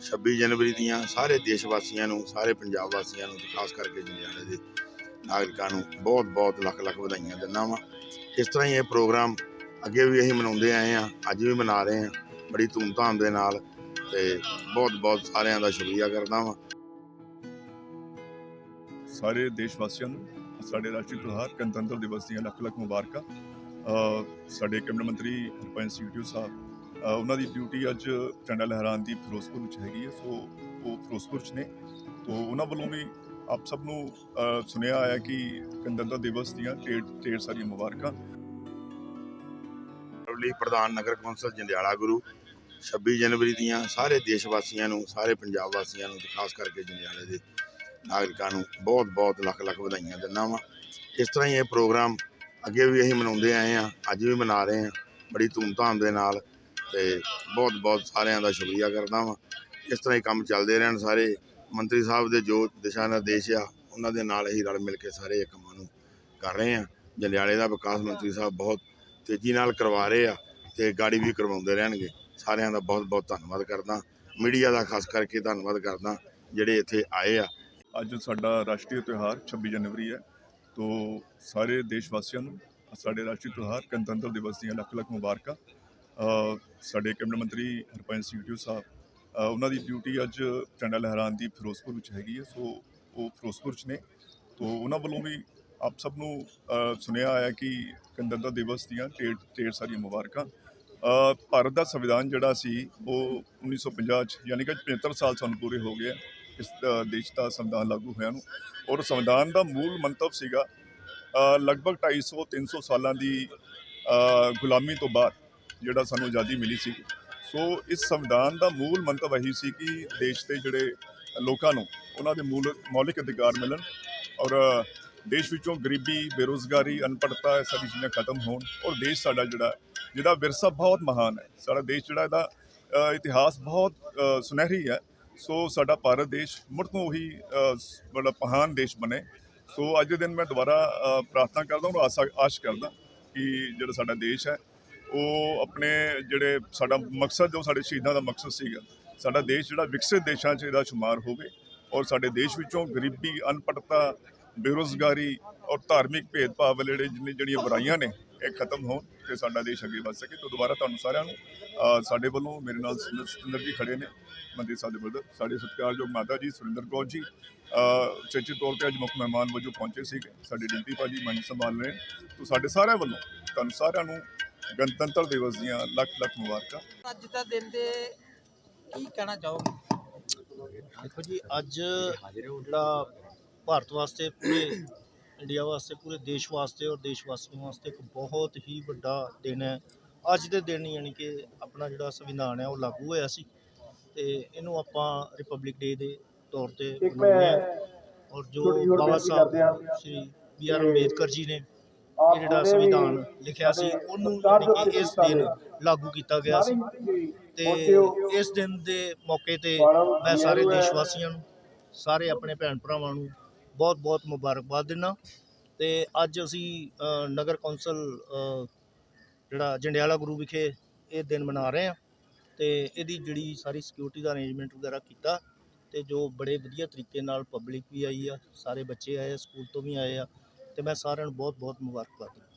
26 ਜਨਵਰੀ ਦੀਆਂ ਸਾਰੇ ਦੇਸ਼ ਵਾਸੀਆਂ ਨੂੰ, ਸਾਰੇ ਪੰਜਾਬ ਵਾਸੀਆਂ ਨੂੰ, ਤੇ ਖਾਸ ਕਰਕੇ ਜੰਡਿਆਲੇ ਦੇ ਨਾਗਰਿਕਾਂ ਨੂੰ ਬਹੁਤ ਬਹੁਤ ਲੱਖ ਲੱਖ ਵਧਾਈਆਂ ਦਿੰਦਾ ਵਾਂ। ਇਸ ਤਰ੍ਹਾਂ ਹੀ ਇਹ ਪ੍ਰੋਗਰਾਮ ਅੱਗੇ ਵੀ ਅਸੀਂ ਮਨਾਉਂਦੇ ਆਏ ਆ ਅੱਜ ਵੀ ਮਨਾ ਰਹੇ ਆ ਬੜੀ ਧੂਮਧਾਮ ਦੇ ਨਾਲ ਤੇ ਬਹੁਤ ਬਹੁਤ ਸਾਰਿਆਂ ਦਾ ਸ਼ੁਕਰੀਆ ਕਰਦਾ ਵਾਂ। ਸਾਰੇ ਦੇਸ਼ ਵਾਸੀਆਂ ਨੂੰ, ਸਾਡੇ ਰਾਸ਼ਟਰੀ ਤਿਉਹਾਰ, ਗਣਤੰਤਰ ਦਿਵਸ ਦੀਆਂ ਲੱਖ ਲੱਖ ਮੁਬਾਰਕਾਂ ਸਾਡੇ ਕੈਬਨਿਟ ਮੰਤਰੀ ਹਰਪੰਜ ਸਿੰਘ ਢਿੱਲੋਂ ਸਾਹਿਬ ਉਹਨਾਂ ਦੀ ਡਿਊਟੀ ਅੱਜ ਝੰਡਾ ਲਹਿਰਾਉਣ ਦੀ ਫਿਰੋਜ਼ਪੁਰ ਵਿੱਚ ਹੈਗੀ ਹੈ। ਸੋ ਉਹ ਫਿਰੋਜ਼ਪੁਰ 'ਚ ਨੇ। ਤੋ ਉਹਨਾਂ ਵੱਲੋਂ ਵੀ ਆਪ ਸਭ ਨੂੰ ਸੁਣਿਆ ਸੁਨੇਹਾ ਆਇਆ ਕਿ ਗਣਤੰਤਰ ਦਿਵਸ ਦੀਆਂ ਢੇਰ ਢੇਰ ਸਾਰੀਆਂ ਮੁਬਾਰਕਾਂ। ਲਈ ਪ੍ਰਧਾਨ ਨਗਰ ਕੌਂਸਲ ਜੰਡਿਆਲਾ ਗੁਰੂ 26 ਜਨਵਰੀ ਦੀਆਂ ਸਾਰੇ ਦੇਸ਼ ਵਾਸੀਆਂ ਨੂੰ, ਸਾਰੇ ਪੰਜਾਬ ਵਾਸੀਆਂ ਨੂੰ ਤੇ ਖਾਸ ਕਰਕੇ ਜੰਡਿਆਲੇ ਦੇ ਨਾਗਰਿਕਾਂ ਨੂੰ ਬਹੁਤ ਬਹੁਤ ਲੱਖ ਲੱਖ ਵਧਾਈਆਂ ਦਿੰਦਾ ਵਾਂ। ਇਸ ਤਰ੍ਹਾਂ ਹੀ ਇਹ ਪ੍ਰੋਗਰਾਮ ਅੱਗੇ ਵੀ ਅਸੀਂ ਮਨਾਉਂਦੇ ਆਏ ਆ ਅੱਜ ਵੀ ਮਨਾ ਰਹੇ ਆ ਬੜੀ ਧੂਮਧਾਮ ਦੇ ਨਾਲ ਤੇ ਬਹੁਤ ਬਹੁਤ ਸਾਰਿਆਂ ਦਾ ਸ਼ੁਕਰੀਆ ਕਰਦਾ ਵਾਂ। ਇਸ ਤਰ੍ਹਾਂ ਹੀ ਕੰਮ ਚੱਲਦੇ ਰਹਿਣ ਸਾਰੇ। ਮੰਤਰੀ ਸਾਹਿਬ ਦੇ ਜੋ ਦਿਸ਼ਾ ਨਿਰਦੇਸ਼ ਆ, ਉਹਨਾਂ ਦੇ ਨਾਲ ਹੀ ਰਲ ਮਿਲ ਕੇ ਸਾਰੇ ਕੰਮਾਂ ਨੂੰ ਕਰ ਰਹੇ ਆ ਜੰਡਿਆਲੇ ਦਾ ਵਿਕਾਸ ਮੰਤਰੀ ਸਾਹਿਬ ਬਹੁਤ ਤੇਜ਼ੀ ਨਾਲ ਕਰਵਾ ਰਹੇ ਆ ਤੇ ਗਾੜੀ ਵੀ ਕਰਵਾਉਂਦੇ ਰਹਿਣਗੇ। ਸਾਰਿਆਂ ਦਾ ਬਹੁਤ ਬਹੁਤ ਧੰਨਵਾਦ ਕਰਦਾ। ਮੀਡੀਆ ਦਾ ਖਾਸ ਕਰਕੇ ਧੰਨਵਾਦ ਕਰਦਾ, ਜਿਹੜੇ ਇੱਥੇ ਆਏ ਆ। ਅੱਜ ਸਾਡਾ ਰਾਸ਼ਟਰੀ ਤਿਉਹਾਰ 26 ਜਨਵਰੀ ਹੈ, ਤੋ ਸਾਰੇ ਦੇਸ਼ ਵਾਸੀਆਂ ਨੂੰ ਸਾਡੇ ਰਾਸ਼ਟਰੀ ਤਿਉਹਾਰ ਗਣਤੰਤਰ ਦਿਵਸ ਦੀਆਂ ਲੱਖ ਲੱਖ ਮੁਬਾਰਕਾਂ। ਸਾਡੇ ਕੈਬਨਿਟ ਮੰਤਰੀ ਹਰਪੰਜ ਸਿੰਘ ਢਿੱਲੋਂ ਸਾਹਿਬ ਉਹਨਾਂ ਦੀ ਡਿਊਟੀ ਅੱਜ ਝੰਡਾ ਲਹਿਰਾਉਣ ਦੀ ਫਿਰੋਜ਼ਪੁਰ ਵਿੱਚ ਹੈਗੀ ਹੈ ਸੋ ਉਹ ਫਿਰੋਜ਼ਪੁਰ 'ਚ ਨੇ। ਤੋ ਉਹਨਾਂ ਵੱਲੋਂ ਵੀ ਆਪ ਸਭ ਨੂੰ ਅ, ਸੁਨੇਹਾ ਆਇਆ ਕਿ ਗਣਤੰਤਰ ਦਿਵਸ ਦੀਆਂ ਢੇਰ ਢੇਰ ਸਾਰੀਆਂ ਮੁਬਾਰਕਾਂ। ਭਾਰਤ ਦਾ ਸੰਵਿਧਾਨ ਜਿਹੜਾ ਸੀ ਉਹ 1950 ਚ ਯਾਨੀ ਕਿ 75 ਸਾਲ ਸਾਨੂੰ ਪੂਰੇ ਹੋ ਗਏ ਇਸ ਦੇਸ਼ ਦਾ ਸੰਵਿਧਾਨ ਲਾਗੂ ਹੋਇਆ ਨੂੰ। ਔਰ ਸੰਵਿਧਾਨ ਦਾ ਮੂਲ ਮੰਤਵ ਸੀਗਾ ਅ, ਲਗਭਗ 250 300 ਸਾਲਾਂ ਦੀ ਗੁਲਾਮੀ ਤੋਂ ਬਾਅਦ ਜਿਹੜਾ ਸਾਨੂੰ ਆਜ਼ਾਦੀ ਮਿਲੀ ਸੀ। ਸੋ ਇਸ ਸੰਵਿਧਾਨ ਦਾ ਮੂਲ ਮੰਤਵ ਇਹੀ ਸੀ ਕਿ ਦੇਸ਼ ਦੇ ਜਿਹੜੇ ਲੋਕਾਂ ਨੂੰ ਉਹਨਾਂ ਦੇ ਮੂਲ ਮੌਲਿਕ ਅਧਿਕਾਰ ਮਿਲਣ ਔਰ ਦੇਸ਼ ਵਿੱਚੋਂ ਗਰੀਬੀ, ਬੇਰੋਜ਼ਗਾਰੀ, ਅਨਪੜ੍ਹਤਾ ਇਹ ਸਾਰੀ ਚੀਜ਼ਾਂ ਖਤਮ ਹੋਣ ਔਰ ਦੇਸ਼ ਸਾਡਾ ਜਿਹੜਾ, ਜਿਹਦਾ ਵਿਰਸਾ ਬਹੁਤ ਮਹਾਨ ਹੈ। ਸਾਡਾ ਦੇਸ਼ ਜਿਹੜਾ ਇਹਦਾ ਇਤਿਹਾਸ ਬਹੁਤ ਸੁਨਹਿਰੀ ਹੈ। ਸੋ ਸਾਡਾ ਭਾਰਤ ਦੇਸ਼ ਮੁੜ ਤੋਂ ਉਹੀ ਬੜਾ ਮਹਾਨ ਦੇਸ਼ ਬਣੇ। ਸੋ ਅੱਜ ਦੇ ਦਿਨ ਮੈਂ ਦੁਬਾਰਾ ਪ੍ਰਾਰਥਨਾ ਕਰਦਾ ਹਾਂ ਔਰ ਆਸਾ, ਆਸ਼ ਕਰਦਾ ਕਿ ਜਿਹੜਾ ਸਾਡਾ ਦੇਸ਼ ਹੈ ਉਹ ਆਪਣੇ ਜਿਹੜੇ ਸਾਡਾ ਮਕਸਦ ਜੋ ਸਾਡੇ ਸ਼ਹੀਦਾਂ ਦਾ ਮਕਸਦ ਸੀਗਾ। ਸਾਡਾ ਦੇਸ਼ ਜਿਹੜਾ ਵਿਕਸਿਤ ਦੇਸ਼ਾਂ 'ਚ ਇਹਦਾ ਸ਼ੁਮਾਰ ਹੋਵੇ ਔਰ ਸਾਡੇ ਦੇਸ਼ ਵਿੱਚੋਂ ਗਰੀਬੀ, ਅਨਪੜ੍ਹਤਾ, ਬੇਰੁਜ਼ਗਾਰੀ ਔਰ ਧਾਰਮਿਕ ਭੇਦਭਾਵ ਵਾਲੇ ਜਿਹੜੇ ਜਿਹੜੀਆਂ ਬੁਰਾਈਆਂ ਨੇ, ਇਹ ਖਤਮ ਹੋਣ ਤੇ ਸਾਡਾ ਦੇਸ਼ ਅੱਗੇ ਵੱਧ ਸਕੇ। ਤੋਂ ਦੁਬਾਰਾ ਤੁਹਾਨੂੰ ਸਾਰਿਆਂ ਨੂੰ ਸਾਡੇ ਵੱਲੋਂ ਮੇਰੇ ਨਾਲ ਸਤਿੰਦਰ ਸੁਰਿੰਦਰ ਜੀ ਖੜੇ ਨੇ। ਮੰਤਰੀ ਸਾਹਿਬ ਦੇ ਬਦਲ ਸਾਡੇ ਸਤਿਕਾਰਯੋਗ ਮਾਤਾ ਜੀ ਸੁਰਿੰਦਰ ਕੌਰ ਜੀ ਚੇਚੇ ਤੌਰ ਤੇ ਅੱਜ ਮੁੱਖ ਮਹਿਮਾਨ ਵਜੋਂ ਪਹੁੰਚੇ ਸੀਗੇ। ਸਾਡੇ ਡਿੰਪੀ ਭਾਜੀ ਮੰਚ ਸੰਭਾਲ ਰਹੇ ਨੇ। ਤੋਂ ਸਾਡੇ ਸਾਰਿਆਂ ਵੱਲੋਂ, ਤੁਹਾਨੂੰ ਸਾਰਿਆਂ ਨੂੰ ਗਣਤੰਤਰ ਦਿਵਸ ਦੀਆਂ ਲੱਖ ਲੱਖ ਮੁਬਾਰਕਾਂ। ਅੱਜ ਦਾ ਦਿਨ ਦੇ ਕੀ ਕਹਿਣਾ ਚਾਹੋਗੇ? ਦੇਖੋ ਜੀ ਅੱਜ ਜਿਹੜਾ ਭਾਰਤ ਵਾਸਤੇ ਪੂਰੇ ਇੰਡੀਆ ਵਾਸਤੇ ਪੂਰੇ ਦੇਸ਼ ਵਾਸਤੇ ਔਰ ਦੇਸ਼ ਵਾਸੀਆਂ ਵਾਸਤੇ ਇੱਕ ਬਹੁਤ ਹੀ ਵੱਡਾ ਦਿਨ ਹੈ। ਅੱਜ ਦੇ ਦਿਨ ਯਾਨੀ ਕਿ ਆਪਣਾ ਜਿਹੜਾ ਸੰਵਿਧਾਨ ਹੈ ਉਹ ਲਾਗੂ ਹੋਇਆ ਸੀ ਤੇ ਇਹਨੂੰ ਆਪਾਂ ਰਿਪਬਲਿਕ ਡੇ ਦੇ ਤੌਰ ਤੇ ਮਨਾਉਂਦੇ ਹਾਂ ਔਰ ਜੋ ਬਾਬਾ ਸਾਹਿਬ ਸ਼੍ਰੀ ਬੀ ਆਰ ਅੰਬੇਦਕਰ ਜੀ ਨੇ ਇਹ ਜਿਹੜਾ ਸੰਵਿਧਾਨ ਲਿਖਿਆ ਸੀ ਉਹਨੂੰ ਯਾਨੀ ਕਿ ਇਸ ਦਿਨ ਲਾਗੂ ਕੀਤਾ ਗਿਆ ਸੀ। ਤੇ ਇਸ ਦਿਨ ਦੇ ਮੌਕੇ ਤੇ ਮੈਂ ਸਾਰੇ ਦੇਸ਼ ਵਾਸੀਆਂ ਨੂੰ ਸਾਰੇ ਆਪਣੇ ਭੈਣ ਭਰਾਵਾਂ ਨੂੰ ਬਹੁਤ ਬਹੁਤ ਮੁਬਾਰਕਬਾਦ ਦਿੰਦਾ। ਤੇ ਅੱਜ ਅਸੀਂ ਨਗਰ ਕੌਂਸਲ ਜਿਹੜਾ ਜੰਡਿਆਲਾ ਗੁਰੂ ਵਿਖੇ ਇਹ ਦਿਨ ਮਨਾ ਰਹੇ ਹਾਂ। ਤੇ ਇਹਦੀ ਜਿਹੜੀ ਸਾਰੀ ਸਿਕਿਉਰਿਟੀ ਦਾ ਅਰੇਂਜਮੈਂਟ ਵਗੈਰਾ ਕੀਤਾ ਤੇ ਜੋ ਬੜੇ ਵਧੀਆ ਤਰੀਕੇ ਨਾਲ ਪਬਲਿਕ ਵੀ ਆਈ ਆ ਸਾਰੇ ਬੱਚੇ ਆਏ ਆ ਸਕੂਲ ਤੋਂ ਵੀ ਆਏ ਆ ਤੇ ਮੈਂ ਸਾਰਿਆਂ ਨੂੰ ਬਹੁਤ ਬਹੁਤ ਮੁਬਾਰਕਬਾਦ ਦਿੰਦਾ।